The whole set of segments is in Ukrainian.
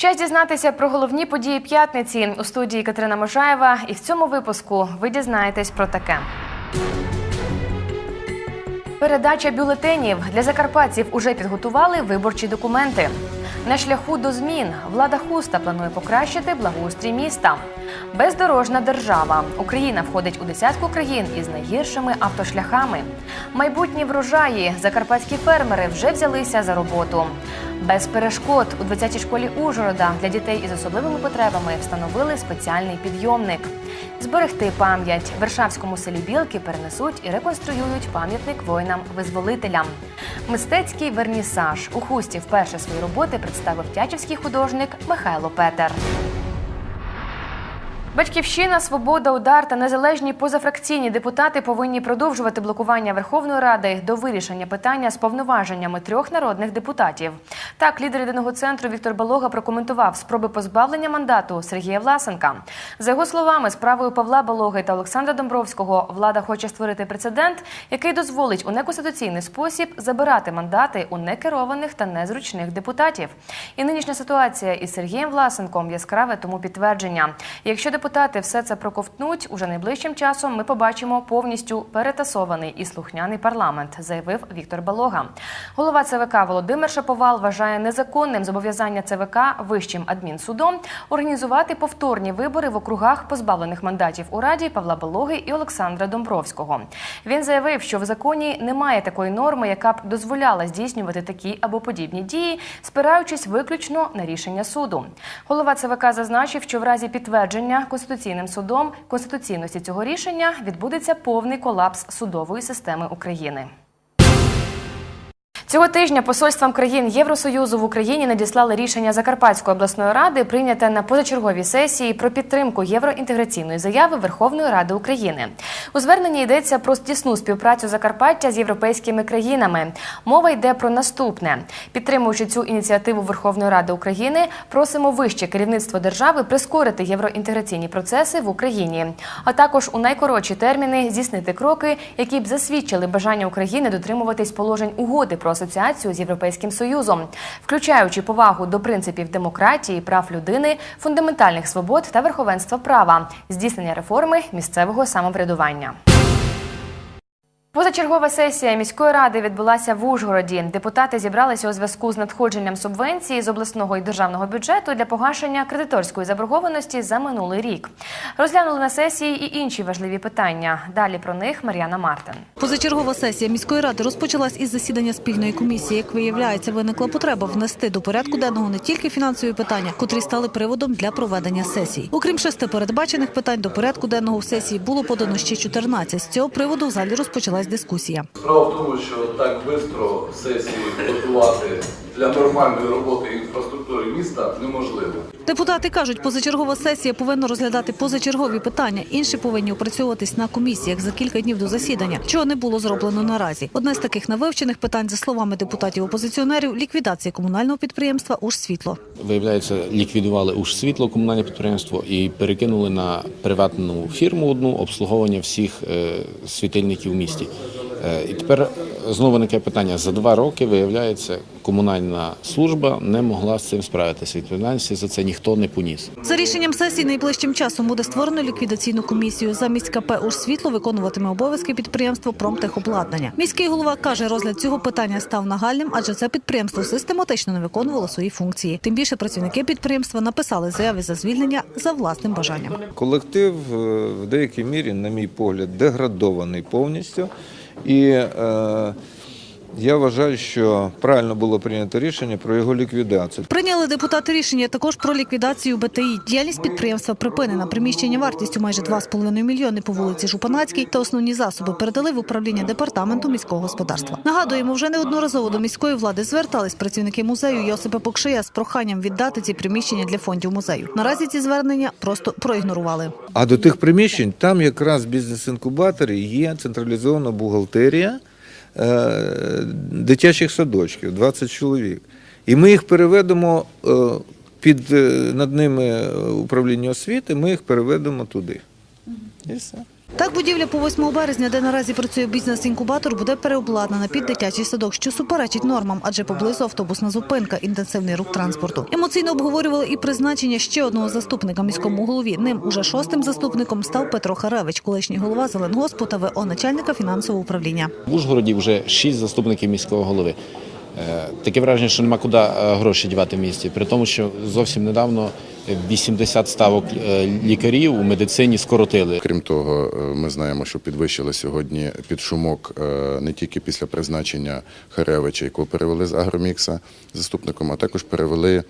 Час дізнатися про головні події п'ятниці у студії Катерина Можаєва. І в цьому випуску ви дізнаєтесь про таке. Передача бюлетенів для закарпатців уже підготували виборчі документи. На шляху до змін влада хуста планує покращити благоустрій міста. Бездорожна держава. Україна входить у десятку країн із найгіршими автошляхами. Майбутні врожаї закарпатські фермери вже взялися за роботу. Без перешкод у 20-й школі Ужгорода для дітей із особливими потребами встановили спеціальний підйомник. Зберегти пам'ять в Вершавському селі Білки перенесуть і реконструюють пам'ятник воїнам-визволителям. Мистецький вернісаж у хусті вперше свої роботи представив тячівський художник Михайло Петер. Батьківщина, свобода, удар та незалежні позафракційні депутати повинні продовжувати блокування Верховної Ради до вирішення питання з повноваженнями трьох народних депутатів. Так, лідер єдиного центру Віктор Балога прокоментував спроби позбавлення мандату Сергія Власенка. За його словами, справою Павла Балоги та Олександра Домбровського влада хоче створити прецедент, який дозволить у неконституційний спосіб забирати мандати у некерованих та незручних депутатів. І нинішня ситуація із Сергієм Власенком яскраве тому підтвердження. Якщо депутати все це проковтнуть, уже найближчим часом ми побачимо повністю перетасований і слухняний парламент, заявив Віктор Балога. Голова ЦВК Володимир Шаповал вважає незаконним зобов'язання ЦВК вищим адмінсудом організувати повторні вибори в округах позбавлених мандатів у раді Павла Балоги і Олександра Домбровського. Він заявив, що в законі немає такої норми, яка б дозволяла здійснювати такі або подібні дії, спираючись виключно на рішення суду. Голова ЦВК зазначив, що в разі підтвердження Конституційним судом конституційності цього рішення відбудеться повний колапс судової системи України. Цього тижня посольствам країн Євросоюзу в Україні надіслали рішення Закарпатської обласної ради, прийняте на позачерговій сесії про підтримку євроінтеграційної заяви Верховної Ради України. У зверненні йдеться про тісну співпрацю Закарпаття з європейськими країнами. Мова йде про наступне: підтримуючи цю ініціативу Верховної Ради України, просимо вище керівництво держави прискорити євроінтеграційні процеси в Україні, а також у найкоротші терміни здійснити кроки, які б засвідчили бажання України дотримуватись положень угоди про асоціацію з Європейським Союзом, включаючи повагу до принципів демократії, прав людини, фундаментальних свобод та верховенства права, здійснення реформи місцевого самоврядування. Позачергова сесія міської ради відбулася в Ужгороді. Депутати зібралися у зв'язку з надходженням субвенції з обласного і державного бюджету для погашення кредиторської заборгованості за минулий рік. Розглянули на сесії і інші важливі питання. Далі про них Мар'яна Мартин. Позачергова сесія міської ради розпочалась із засідання спільної комісії. Як виявляється, виникла потреба внести до порядку денного не тільки фінансові питання, котрі стали приводом для проведення сесій. Окрім шести передбачених питань, до порядку денного в сесії було подано ще 14. З цього приводу в залі розпочалась дискусія. Справа в тому, що так швидко сесії готувати для нормальної роботи інфраструктури міста неможливо. Депутати кажуть, позачергова сесія повинна розглядати позачергові питання. Інші повинні опрацьовуватись на комісіях за кілька днів до засідання, чого не було зроблено наразі. Одне з таких навивчених питань, за словами депутатів-опозиціонерів, ліквідація комунального підприємства «Ужсвітло». Виявляється, ліквідували уж світло комунальне підприємство і перекинули на приватну фірму одну обслуговування всіх е, світильників в місті. Е, І тепер знову виникає питання: за два роки виявляється, комунальна служба не могла з цим справитися. Відповідальності за це ніхто не поніс. За рішенням сесії найближчим часом буде створено ліквідаційну комісію. Замість КП «Ужсвітло» виконуватиме обов'язки підприємство «Промтехобладнання». Міський голова каже, розгляд цього питання став нагальним, адже це підприємство систематично не виконувало свої функції. Тим більше працівники підприємства написали заяви за звільнення за власним бажанням. Колектив е, в деякій мірі, на мій погляд, деградований повністю. І е, я вважаю, що правильно було прийнято рішення про його ліквідацію. Прийняли депутати рішення також про ліквідацію БТІ. Діяльність підприємства припинена. Приміщення вартістю майже 2,5 мільйони по вулиці Жупанацькій та основні засоби передали в управління департаменту міського господарства. Нагадуємо, вже неодноразово до міської влади звертались працівники музею Йосипа Покшия з проханням віддати ці приміщення для фондів музею. Наразі ці звернення просто проігнорували. А до тих приміщень там якраз бізнес-інкубаторі є централізована бухгалтерія дитячих садочків, 20 чоловік. І ми їх переведемо е, під е, над ними управління освіти, ми їх переведемо туди. І все. Так, будівля по 8 березня, де наразі працює бізнес-інкубатор, буде переобладнана під дитячий садок, що суперечить нормам, адже поблизу автобусна зупинка, інтенсивний рух транспорту. Емоційно обговорювали і призначення ще одного заступника міському голові. Ним уже шостим заступником став Петро Харевич, колишній голова Зеленгоспу та ВО начальника фінансового управління. В Ужгороді вже шість заступників міського голови. Е, Таке враження, що нема куди е, гроші дівати в місті, при тому, що зовсім недавно 80 ставок е, лікарів у медицині скоротили. Крім того, ми знаємо, що підвищили сьогодні підшумок шумок не тільки після призначення Харевича, якого перевели з Агромікса заступником, а також перевели,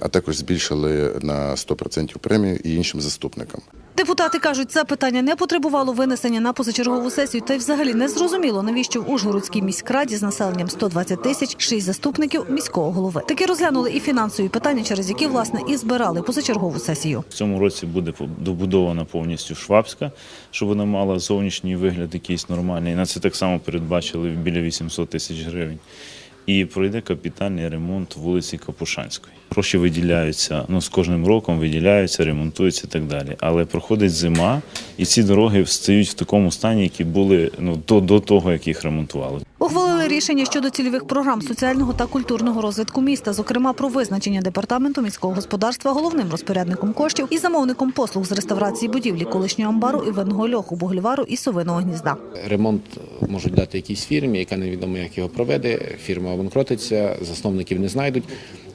а також збільшили на 100% премію і іншим заступникам. Депутати кажуть, це питання не потребувало винесення на позачергову сесію, та й взагалі не зрозуміло, навіщо в Ужгородській міськраді з населенням 120 тисяч шість заступників міського голови. Таки розглянули і фінансові питання, через які власне і збирали позачергову сесію. В цьому році буде добудована повністю Швабська, щоб вона мала зовнішній вигляд якийсь нормальний. На це так само передбачили біля 800 тисяч гривень. І пройде капітальний ремонт вулиці Капушанської. Гроші виділяються, ну з кожним роком виділяються, ремонтуються і так далі. Але проходить зима, і ці дороги встають в такому стані, які були ну до, до того, як їх ремонтували. Ухвалили рішення щодо цільових програм соціального та культурного розвитку міста, зокрема про визначення департаменту міського господарства головним розпорядником коштів і замовником послуг з реставрації будівлі колишнього амбару і винного льоху, буглівару і совиного гнізда. Ремонт можуть дати якійсь фірмі, яка невідомо як його проведе. Фірма обанкротиться, засновників не знайдуть.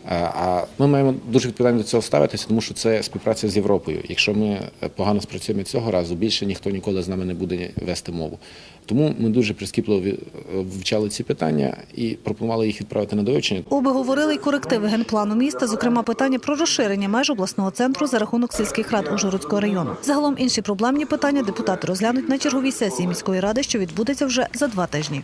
А- ми маємо дуже відповідально до цього ставитися, тому що це співпраця з Європою. Якщо ми погано спрацюємо цього разу, більше ніхто ніколи з нами не буде вести мову. Тому ми дуже прискіпливо вивчали ці питання і пропонували їх відправити на довивчення. Оби говорили й корективи генплану міста, зокрема питання про розширення меж обласного центру за рахунок сільських рад Ужгородського району. Загалом інші проблемні питання депутати розглянуть на черговій сесії міської ради, що відбудеться вже за два тижні.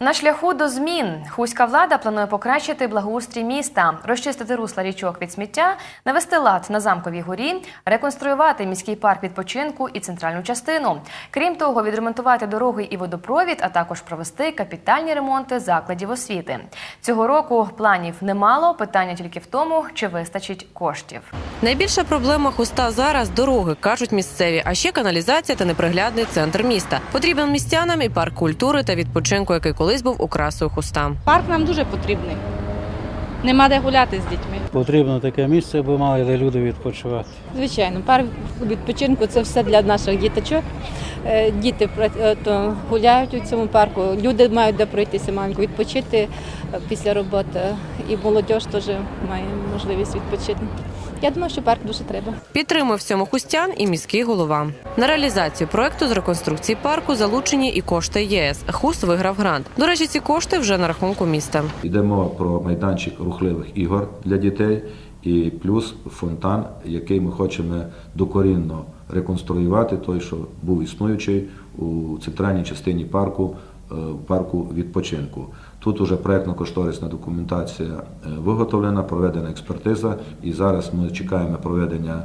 На шляху до змін хуська влада планує покращити благоустрій міста, розчистити русла річок від сміття, навести лад на замковій горі, реконструювати міський парк відпочинку і центральну частину. Крім того, відремонтувати дороги і водопровід, а також провести капітальні ремонти закладів освіти. Цього року планів немало. Питання тільки в тому, чи вистачить коштів. Найбільша проблема хуста зараз дороги, кажуть місцеві, а ще каналізація та неприглядний центр міста. Потрібен містянам і парк культури та відпочинку, який колись був окрасою хуста. Парк нам дуже потрібний. Нема де гуляти з дітьми. Потрібно таке місце, аби мали де люди відпочивати. Звичайно, парк відпочинку це все для наших діточок. Е, Діти е, то гуляють у цьому парку. Люди мають де пройтися, мають відпочити е, після роботи. І молодь теж має можливість відпочити. Я думаю, що парк дуже треба. Підтримує в цьому хустян і міський голова. На реалізацію проекту з реконструкції парку залучені і кошти ЄС. Хуст виграв грант. До речі, ці кошти вже на рахунку міста. Йдемо про майданчик рухливих ігор для дітей і плюс фонтан, який ми хочемо докорінно реконструювати, той, що був існуючий у центральній частині парку, е, парку відпочинку. Тут уже проєктно-кошторисна документація е, виготовлена, проведена експертиза, і зараз ми чекаємо проведення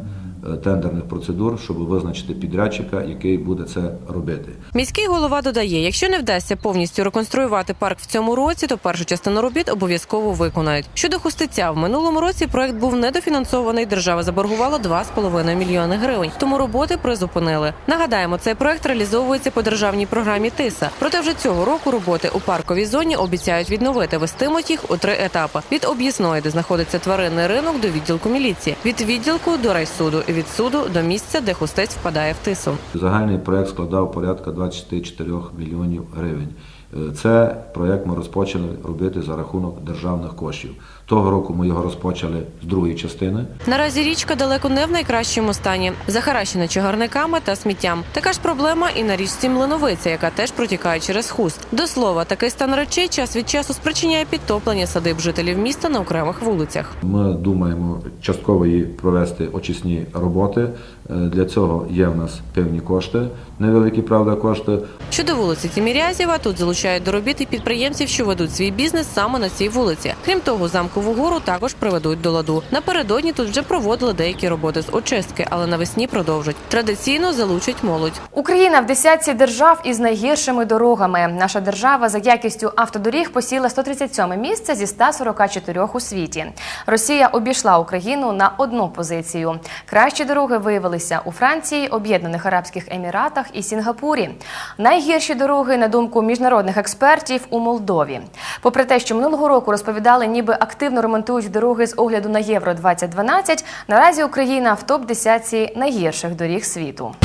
тендерних процедур, щоб визначити підрядчика, який буде це робити. Міський голова додає, якщо не вдасться повністю реконструювати парк в цьому році, то першу частину робіт обов'язково виконають. Щодо хустиця, в минулому році проект був недофінансований. Держава заборгувала 2,5 мільйони гривень. Тому роботи призупинили. Нагадаємо, цей проект реалізовується по державній програмі ТИСА. Проте вже цього року роботи у парковій зоні обіцяють відновити. Вестимуть їх у три етапи: від об'їзної, де знаходиться тваринний ринок, до відділку міліції, від відділку до райсуду, від суду до місця, де хустець впадає в тису. Загальний проект складав порядка 24 мільйонів гривень. Е, Це проект ми розпочали робити за рахунок державних коштів. Того року ми його розпочали з другої частини. Наразі річка далеко не в найкращому стані, захаращена чагарниками та сміттям. Така ж проблема і на річці Млиновиця, яка теж протікає через хуст. До слова, такий стан речей час від часу спричиняє підтоплення садиб жителів міста на окремих вулицях. Ми думаємо частково її провести очисні роботи. Е, Для цього є в нас певні кошти, невеликі правда кошти. Щодо вулиці Тімірязєва, тут залучають до робіт і підприємців, що ведуть свій бізнес саме на цій вулиці. Крім того, замкову гору також приведуть до ладу. Напередодні тут вже проводили деякі роботи з очистки, але навесні продовжать. Традиційно залучать молодь. Україна в десятці держав із найгіршими дорогами. Наша держава за якістю автодоріг посіла 137 місце зі 144 у світі. Росія обійшла Україну на одну позицію. Кращі дороги виявилися відбулися у Франції, Об'єднаних Арабських Еміратах і Сінгапурі. Найгірші дороги, на думку міжнародних експертів, у Молдові. Попри те, що минулого року розповідали, ніби активно ремонтують дороги з огляду на Євро 2012, наразі Україна в топ 10 найгірших доріг світу.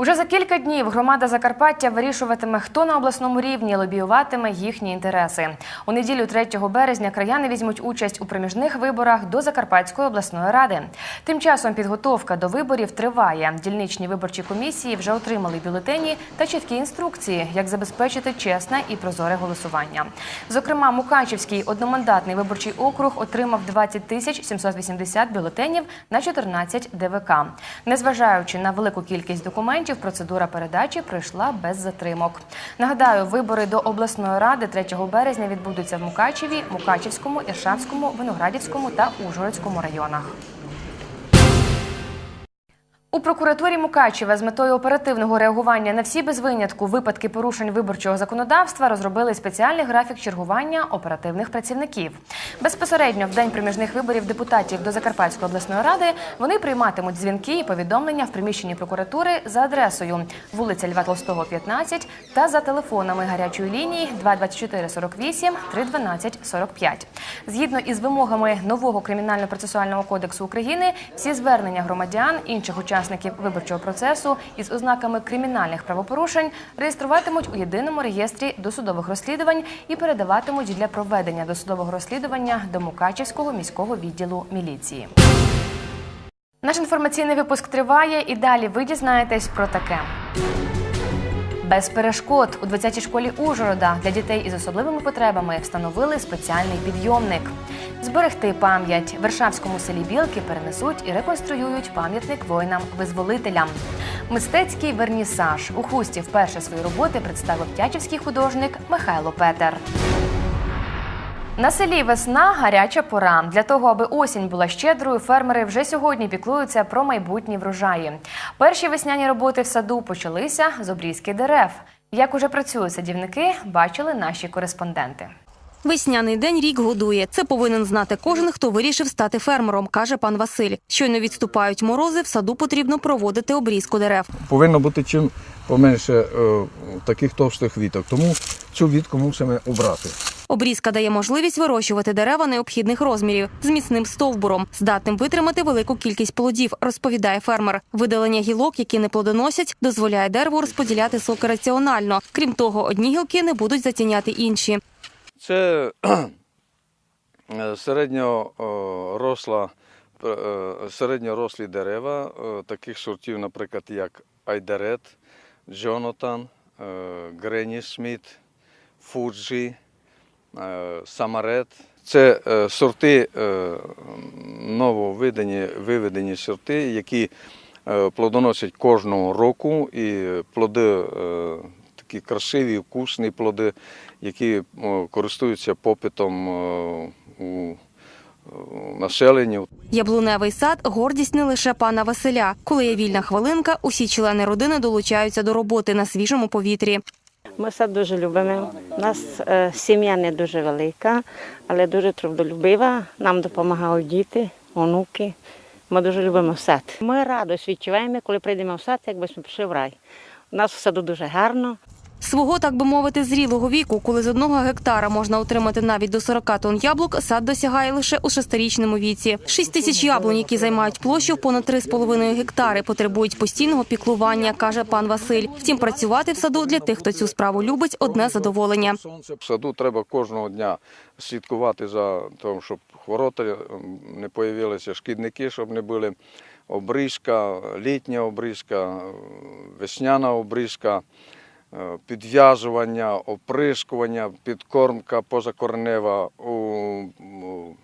Уже за кілька днів громада Закарпаття вирішуватиме, хто на обласному рівні лобіюватиме їхні інтереси. У неділю 3 березня краяни візьмуть участь у проміжних виборах до Закарпатської обласної ради. Тим часом підготовка до виборів триває. Дільничні виборчі комісії вже отримали бюлетені та чіткі інструкції, як забезпечити чесне і прозоре голосування. Зокрема, Мукачівський одномандатний виборчий округ отримав 20 тисяч 780 бюлетенів на 14 ДВК. Незважаючи на велику кількість документів, процедура передачі пройшла без затримок. Нагадаю, вибори до обласної ради 3 березня відбудуться в Мукачеві, Мукачівському, Іршавському, Виноградівському та Ужгородському районах. У прокуратурі Мукачева з метою оперативного реагування на всі без винятку випадки порушень виборчого законодавства розробили спеціальний графік чергування оперативних працівників. Безпосередньо в день проміжних виборів депутатів до Закарпатської обласної ради вони прийматимуть дзвінки і повідомлення в приміщенні прокуратури за адресою вулиця Льва Толстого, 15 та за телефонами гарячої лінії 224 48 312 45. Згідно із вимогами нового кримінально-процесуального кодексу України, всі звернення громадян інших учасників виборчого процесу із ознаками кримінальних правопорушень реєструватимуть у єдиному реєстрі досудових розслідувань і передаватимуть для проведення досудового розслідування до Мукачівського міського відділу міліції. Наш інформаційний випуск триває, і далі ви дізнаєтесь про таке. Без перешкод у 20-й школі Ужгорода для дітей із особливими потребами встановили спеціальний підйомник. Зберегти пам'ять в Вершавському селі Білки перенесуть і реконструюють пам'ятник воїнам-визволителям. Мистецький вернісаж у хусті вперше свої роботи представив тячівський художник Михайло Петер. На селі весна гаряча пора. Для того, аби осінь була щедрою, фермери вже сьогодні піклуються про майбутні врожаї. Перші весняні роботи в саду почалися з обрізки дерев. Як уже працюють садівники, бачили наші кореспонденти. Весняний день рік годує. Це повинен знати кожен, хто вирішив стати фермером, каже пан Василь. Щойно відступають морози, в саду потрібно проводити обрізку дерев. повинно бути чим поменше е, таких товстих віток. Тому цю вітку мусимо обрати. Обрізка дає можливість вирощувати дерева необхідних розмірів з міцним стовбуром, здатним витримати велику кількість плодів, розповідає фермер. Видалення гілок, які не плодоносять, дозволяє дереву розподіляти соки раціонально. Крім того, одні гілки не будуть затіняти інші. Це е, середньоросла, е, середньорослі дерева, е, таких сортів, наприклад, як Айдарет, Джонатан, е, Грені Сміт, Фуджі, е, Самарет. Це е, сорти е, нововидані, виведені сорти, які е, плодоносять кожного року, і плоди е, такі красиві, вкусні плоди, які е, користуються попитом е, у е, населенні. Яблуневий сад гордість не лише пана Василя. Коли є вільна хвилинка, усі члени родини долучаються до роботи на свіжому повітрі. Ми сад дуже любимо. У нас сім'я не дуже велика, але дуже трудолюбива. Нам допомагають діти, онуки. Ми дуже любимо сад. Ми радість відчуваємо, коли прийдемо в сад, якби ми пішли в рай. У нас в саду дуже гарно. Свого, так би мовити, зрілого віку, коли з одного гектара можна отримати навіть до 40 тонн яблук, сад досягає лише у шестирічному віці. Шість тисяч яблунь, які займають площу понад 3,5 гектари, потребують постійного піклування, каже пан Василь. Втім, працювати в саду для тих, хто цю справу любить, одне задоволення. В саду треба кожного дня слідкувати за тим, щоб хвороти не появилися, шкідники, щоб не були обрізка, літня обрізка, весняна обрізка, е, опришкування, підкормка позакорнева, у, у,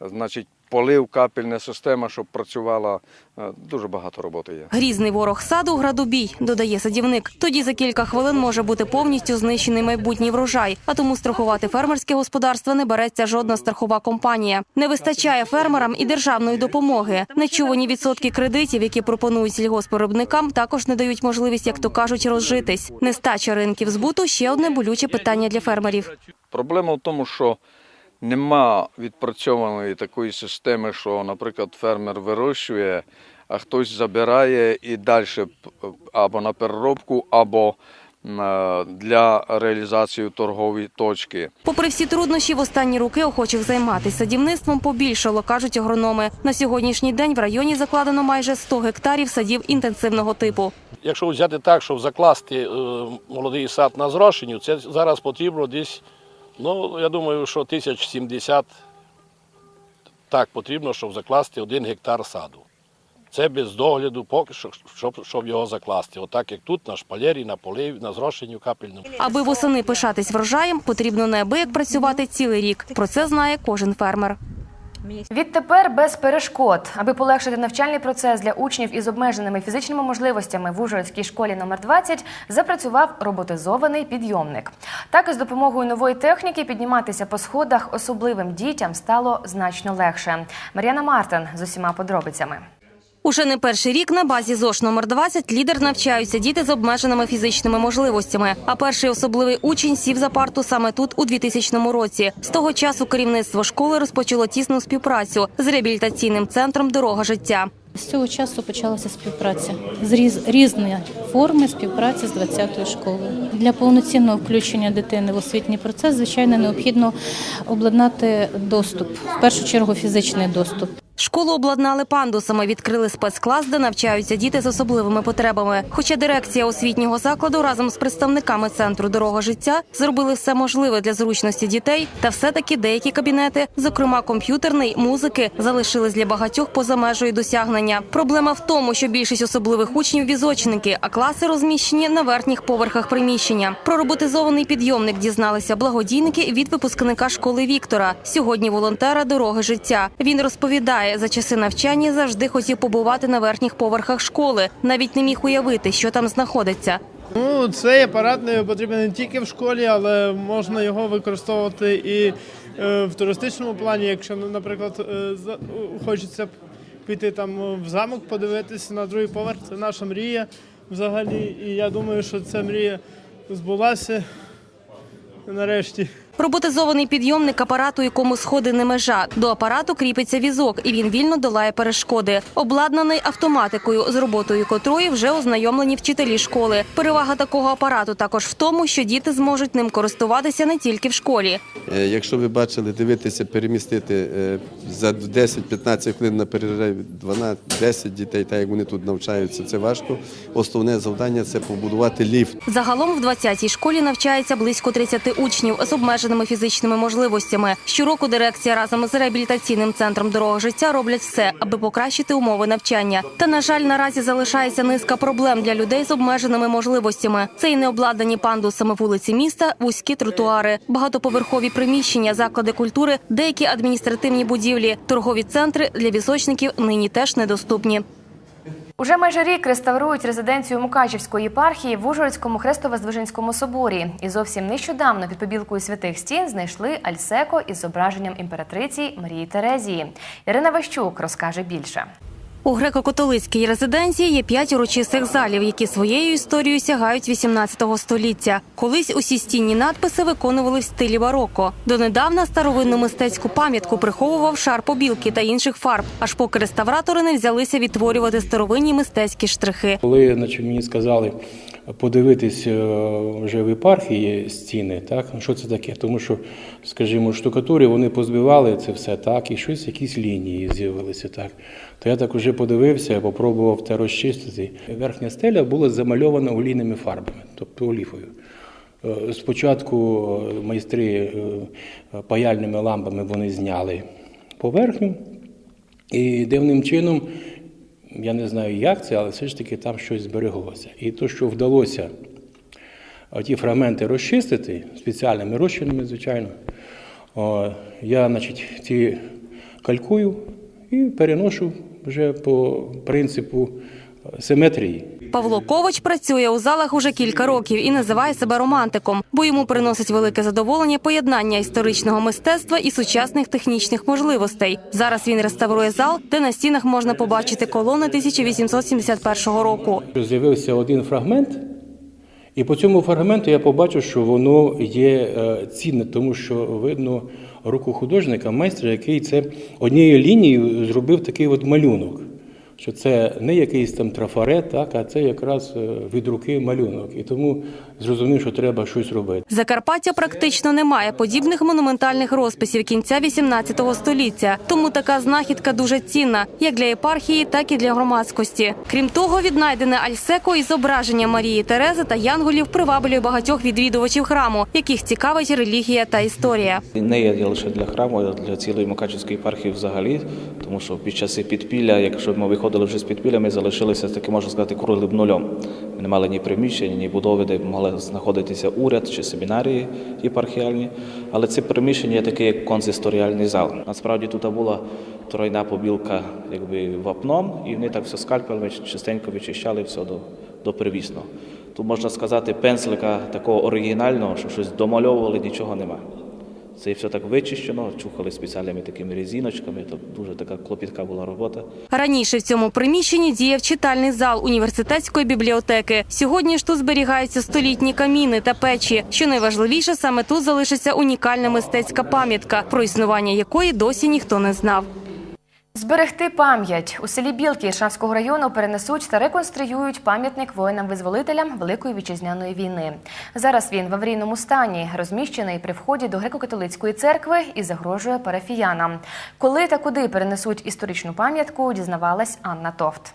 значить, полив, капельна система, щоб працювала. Е, Дуже багато роботи є. Грізний ворог саду градобій, додає садівник. Тоді за кілька хвилин може бути повністю знищений майбутній врожай, а тому страхувати фермерське господарство не береться жодна страхова компанія. Не вистачає фермерам і державної допомоги. Нечувані відсотки кредитів, які пропонують сільгоспвиробникам, також не дають можливість, як то кажуть, розжитись. Нестача ринків збуту ще одне болюче питання для фермерів. Проблема в тому, що нема відпрацьованої такої системи, що, наприклад, фермер вирощує, а хтось забирає і далі або на переробку, або е, для реалізації торгової точки. Попри всі труднощі, в останні роки охочих займатися садівництвом побільшало, кажуть агрономи. На сьогоднішній день в районі закладено майже 100 гектарів садів інтенсивного типу. Якщо взяти так, щоб закласти е, молодий сад на зрошенню, це зараз потрібно десь, ну я думаю, що тисяч сімдесят так потрібно, щоб закласти один гектар саду. Це без догляду, поки що, щоб, щоб його закласти. Отак як тут, на шпалері, на полив, на зрошенню капельному. Аби восени пишатись врожаєм, потрібно неабияк працювати цілий рік. Про це знає кожен фермер. Відтепер без перешкод, аби полегшити навчальний процес для учнів із обмеженими фізичними можливостями в Ужгородській школі номер 20 запрацював роботизований підйомник. Так, з допомогою нової техніки підніматися по сходах особливим дітям стало значно легше. Мар'яна Мартин з усіма подробицями. Уже не перший рік на базі ЗОШ номер 20 лідер навчаються діти з обмеженими фізичними можливостями. А перший особливий учень сів за парту саме тут у 2000 році. З того часу керівництво школи розпочало тісну співпрацю з реабілітаційним центром Дорога життя. З цього часу почалася співпраця з різ, різні форми співпраці з 20-ю школою. Для повноцінного включення дитини в освітній процес, звичайно, необхідно обладнати доступ, в першу чергу фізичний доступ. Школу обладнали пандусами, відкрили спецклас, де навчаються діти з особливими потребами. Хоча дирекція освітнього закладу разом з представниками центру дорога життя зробили все можливе для зручності дітей, та все-таки деякі кабінети, зокрема комп'ютерний, музики, залишились для багатьох поза межею досягнення. Проблема в тому, що більшість особливих учнів візочники, а класи розміщені на верхніх поверхах приміщення. Про роботизований підйомник дізналися благодійники від випускника школи Віктора. Сьогодні волонтера дороги життя. Він розповідає, за часи навчання завжди хотів побувати на верхніх поверхах школи. Навіть не міг уявити, що там знаходиться. Ну, цей апарат не потрібен не тільки в школі, але можна його використовувати і е, в туристичному плані, якщо, ну, наприклад, е, хочеться піти там в замок, подивитися на другий поверх. Це наша мрія взагалі. І я думаю, що ця мрія збулася нарешті. Роботизований підйомник апарату, якому сходи не межа. До апарату кріпиться візок, і він вільно долає перешкоди. Обладнаний автоматикою, з роботою котрої вже ознайомлені вчителі школи. Перевага такого апарату також в тому, що діти зможуть ним користуватися не тільки в школі. Е, Якщо ви бачили, дивитися, перемістити е, за 10-15 хвилин на перерив 12-10 дітей, так як вони тут навчаються, це важко. Основне завдання це побудувати ліфт. Загалом в 20-й школі навчається близько 30 учнів з обмеженими фізичними можливостями. Щороку дирекція разом з реабілітаційним центром дорога життя роблять все, аби покращити умови навчання. Та на жаль, наразі залишається низка проблем для людей з обмеженими можливостями. Це і необладнані пандусами вулиці міста, вузькі тротуари, багатоповерхові приміщення, заклади культури, деякі адміністративні будівлі, торгові центри для візочників нині теж недоступні. Уже майже рік реставрують резиденцію Мукачівської єпархії в Ужгородському Хрестово-Здвиженському соборі. І зовсім нещодавно під побілкою святих стін знайшли альсеко із зображенням імператриці Марії Терезії. Ірина Ващук розкаже більше. У греко-католицькій резиденції є п'ять урочистих залів, які своєю історією сягають 18 століття. Колись усі стінні надписи виконували в стилі бароко. Донедавна старовинну мистецьку пам'ятку приховував шар побілки та інших фарб, аж поки реставратори не взялися відтворювати старовинні мистецькі штрихи. Коли значить, мені сказали подивитись е, вже в єпархії стіни, так ну, що це таке? Тому що, скажімо, штукатури вони позбивали це все так, і щось, якісь лінії з'явилися так. То я так уже подивився, попробував те розчистити. Верхня стеля була замальована олійними фарбами, тобто оліфою. Е, Спочатку е, майстри е, паяльними лампами вони зняли поверхню, і дивним чином, я не знаю, як це, але все ж таки там щось збереглося. І то, що вдалося ті фрагменти розчистити спеціальними розчинами, звичайно, я значить, ці калькую і переношу вже по принципу симетрії. Павло Ковач працює у залах уже кілька років і називає себе романтиком, бо йому приносить велике задоволення поєднання історичного мистецтва і сучасних технічних можливостей. Зараз він реставрує зал, де на стінах можна побачити колони 1871 року. З'явився один фрагмент, і по цьому фрагменту я побачив, що воно є е, цінне, тому що видно руку художника, майстра, який це однією лінією зробив такий от малюнок. Що це не якийсь там трафарет, так, а це якраз е, від руки малюнок. І тому зрозумів, що треба щось робити. Закарпаття практично не має подібних монументальних розписів кінця 18 століття. Тому така знахідка дуже цінна як для єпархії, так і для громадськості. Крім того, віднайдене Альсеко із зображення Марії Терези та Янголів приваблює багатьох відвідувачів храму, яких цікавить релігія та історія. Не є лише для храму, а для цілої Мукачівської єпархії взагалі, тому що під часи підпілля, якщо ми виходили вже з підпілля, залишилися таки, можна сказати, круглим нульом. Ми не мали ні приміщень, ні будови, де могли знаходитися уряд чи семінарії єпархіальні. Але це приміщення є таке як консисторіальний зал. Насправді тут була тройна побілка якби вапном, і вони так все скальпелем частенько вичищали все до, до первісного. Тут можна сказати, пензлика такого оригінального, що щось домальовували, нічого немає. Це все так вичищено, чухали спеціальними такими резиночками, то дуже така клопітка була робота. Раніше в цьому приміщенні діяв читальний зал університетської бібліотеки. Сьогодні ж тут зберігаються столітні каміни та печі. Що найважливіше, саме тут залишиться унікальна мистецька пам'ятка, про існування якої досі ніхто не знав. Зберегти пам'ять у селі Білки Іршавського району перенесуть та реконструюють пам'ятник воїнам-визволителям Великої вітчизняної війни. Зараз він в аварійному стані, розміщений при вході до греко-католицької церкви і загрожує парафіянам. Коли та куди перенесуть історичну пам'ятку, дізнавалась Анна Товт.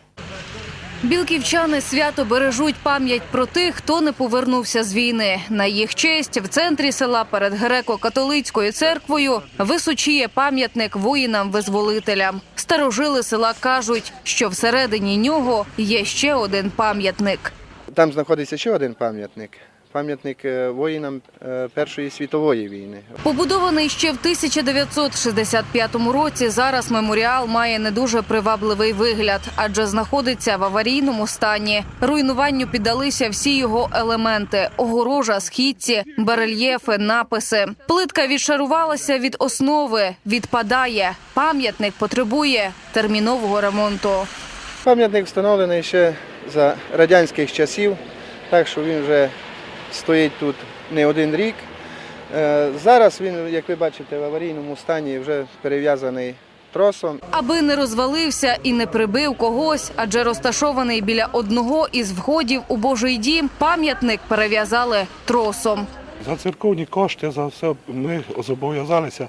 Білківчани свято бережуть пам'ять про тих, хто не повернувся з війни. На їх честь в центрі села перед греко-католицькою церквою височіє пам'ятник воїнам-визволителям. Старожили села кажуть, що всередині нього є ще один пам'ятник. Там знаходиться ще один пам'ятник. Пам'ятник е, воїнам е, Першої світової війни. Побудований ще в 1965 році. Зараз меморіал має не дуже привабливий вигляд, адже знаходиться в аварійному стані. Руйнуванню піддалися всі його елементи: огорожа, східці, барельєфи, написи. Плитка відшарувалася від основи, відпадає. Пам'ятник потребує термінового ремонту. Пам'ятник встановлений ще за радянських часів, так що він вже стоїть тут не один рік. Е, Зараз він, як ви бачите, в аварійному стані вже перев'язаний тросом. Аби не розвалився і не прибив когось, адже розташований біля одного із входів у Божий дім, пам'ятник перев'язали тросом. За церковні кошти, за все ми зобов'язалися е,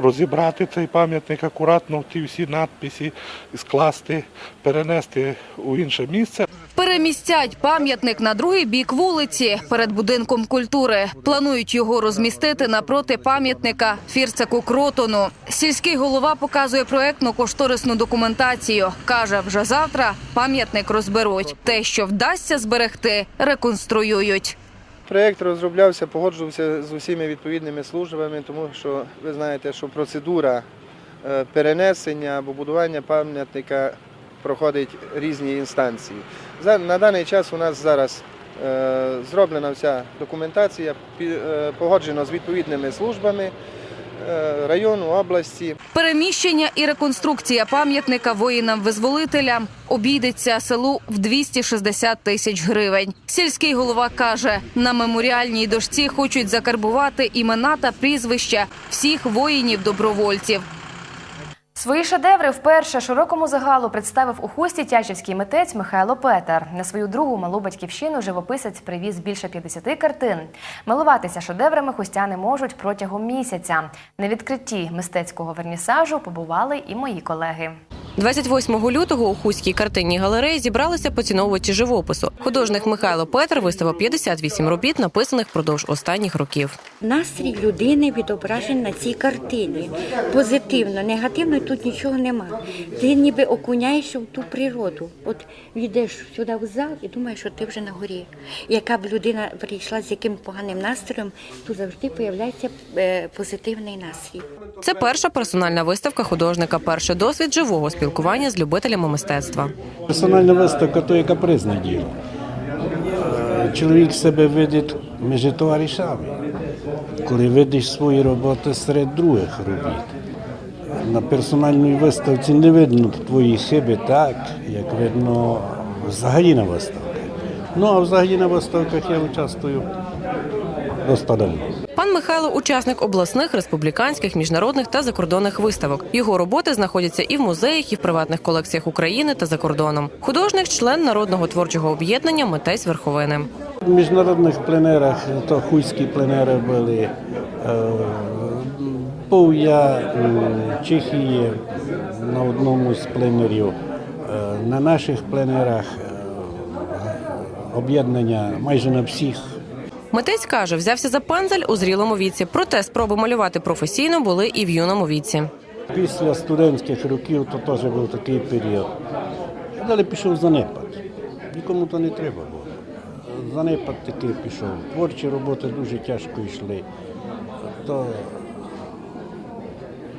розібрати цей пам'ятник акуратно, ті всі надписи скласти, перенести у інше місце. Перемістять пам'ятник на другий бік вулиці перед будинком культури. Планують його розмістити напроти пам'ятника Фірцаку Кротону. Сільський голова показує проектно-кошторисну документацію. каже, вже завтра пам'ятник розберуть. Те, що вдасться зберегти, реконструюють. Проєкт розроблявся, погоджувався з усіма відповідними службами, тому що ви знаєте, що процедура е, перенесення або будування пам'ятника проходить різні інстанції. На даний час у нас зараз е, зроблена вся документація, е, погоджено з відповідними службами е, району, області. Переміщення і реконструкція пам'ятника воїнам-визволителям обійдеться селу в 260 тисяч гривень. Сільський голова каже, на меморіальній дошці хочуть закарбувати імена та прізвища всіх воїнів-добровольців. Свої шедеври вперше широкому загалу представив у хусті тячівський митець Михайло Петер. На свою другу малу батьківщину живописець привіз більше 50 картин. Милуватися шедеврами хустяни можуть протягом місяця. На відкритті мистецького вернісажу побували і мої колеги. 28 лютого у Хуській картинній галереї зібралися поціновувачі живопису. Художник Михайло Петр виставив 58 робіт, написаних впродовж останніх років. Настрій людини відображений на цій картині. Позитивно, негативно тут нічого нема. Ти ніби окуняєшся в ту природу. От йдеш сюди в зал і думаєш, що ти вже на горі. Яка б людина прийшла з яким поганим настроєм, тут завжди з'являється позитивний настрій. Це перша персональна виставка художника, перший досвід живого спілкування з любителями мистецтва. Персональна виставка то є капризне діло. Е, Чоловік себе видить між товаришами, коли видиш свої роботи серед других робіт. На персональній виставці не видно твої хиби так, як видно взагалі на виставках. Ну а взагалі на виставках я участвую. Пан Пан Михайло учасник обласних, республіканських, міжнародних та закордонних виставок. Його роботи знаходяться і в музеях, і в приватних колекціях України та за кордоном. Художник, член народного творчого об'єднання Митець верховини. В міжнародних пленерах то хуйські пленери були. е, Був я у Чехії на одному з пленерів. Е, На наших пленерах е, об'єднання майже на всіх Митець каже, взявся за панзель у зрілому віці. Проте спроби малювати професійно були і в юному віці. Після студентських років то теж був такий період. Далі пішов занепад. Нікому то не треба було. Занепад такий пішов. Творчі роботи дуже тяжко йшли. То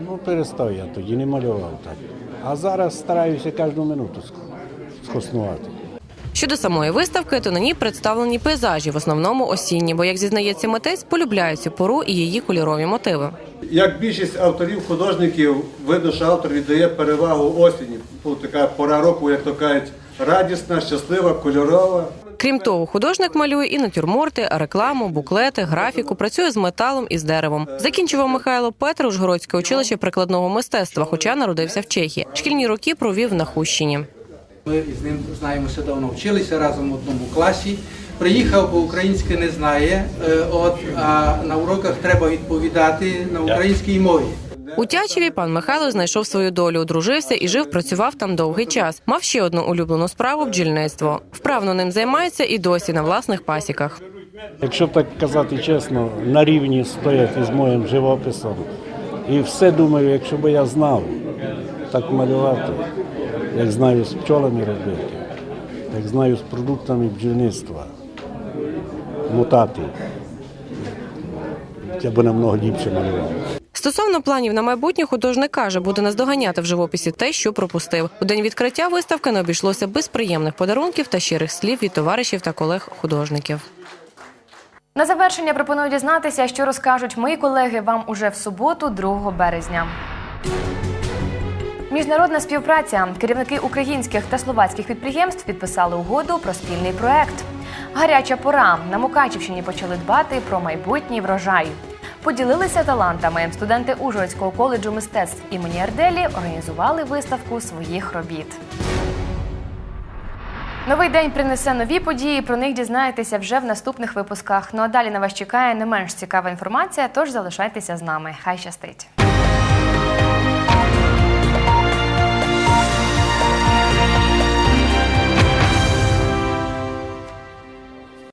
ну, перестав я тоді, не малював так. А зараз стараюся кожну минуту схоснувати. Щодо самої виставки, то на ній представлені пейзажі, в основному осінні, бо, як зізнається митець, полюбляє цю пору і її кольорові мотиви. Як більшість авторів, художників, видно, що автор віддає перевагу осені. Ну, така пора року, як то кажуть, радісна, щаслива, кольорова. Крім того, художник малює і натюрморти, рекламу, буклети, графіку, працює з металом і з деревом. Закінчував Михайло Петр Ужгородське училище прикладного мистецтва, хоча народився в Чехії. Шкільні роки провів на Хущині. Ми з ним знаємося давно, вчилися разом в одному класі. Приїхав, бо українське не знає. е, От а на уроках треба відповідати на українській мові. У Тячеві пан Михайло знайшов свою долю, одружився і жив, працював там довгий час. Мав ще одну улюблену справу бджільництво. Вправно ним займається і досі на власних пасіках. Якщо так казати чесно, на рівні стоять із моїм живописом. І все думаю, якщо б я знав так малювати, як знаю з пчолами робити, як знаю з продуктами бджільництва, мотати, я б намного ліпше малював. Стосовно планів на майбутнє, художник каже, буде наздоганяти в живописі те, що пропустив. У день відкриття виставки не обійшлося без приємних подарунків та щирих слів від товаришів та колег-художників. На завершення пропоную дізнатися, що розкажуть мої колеги вам уже в суботу, 2 березня. Міжнародна співпраця. Керівники українських та словацьких підприємств підписали угоду про спільний проект. Гаряча пора. На Мукачівщині почали дбати про майбутній врожай. Поділилися талантами. Студенти Ужгородського коледжу мистецтв імені Арделі організували виставку своїх робіт. Новий день принесе нові події. Про них дізнаєтеся вже в наступних випусках. Ну а далі на вас чекає не менш цікава інформація. Тож залишайтеся з нами. Хай щастить.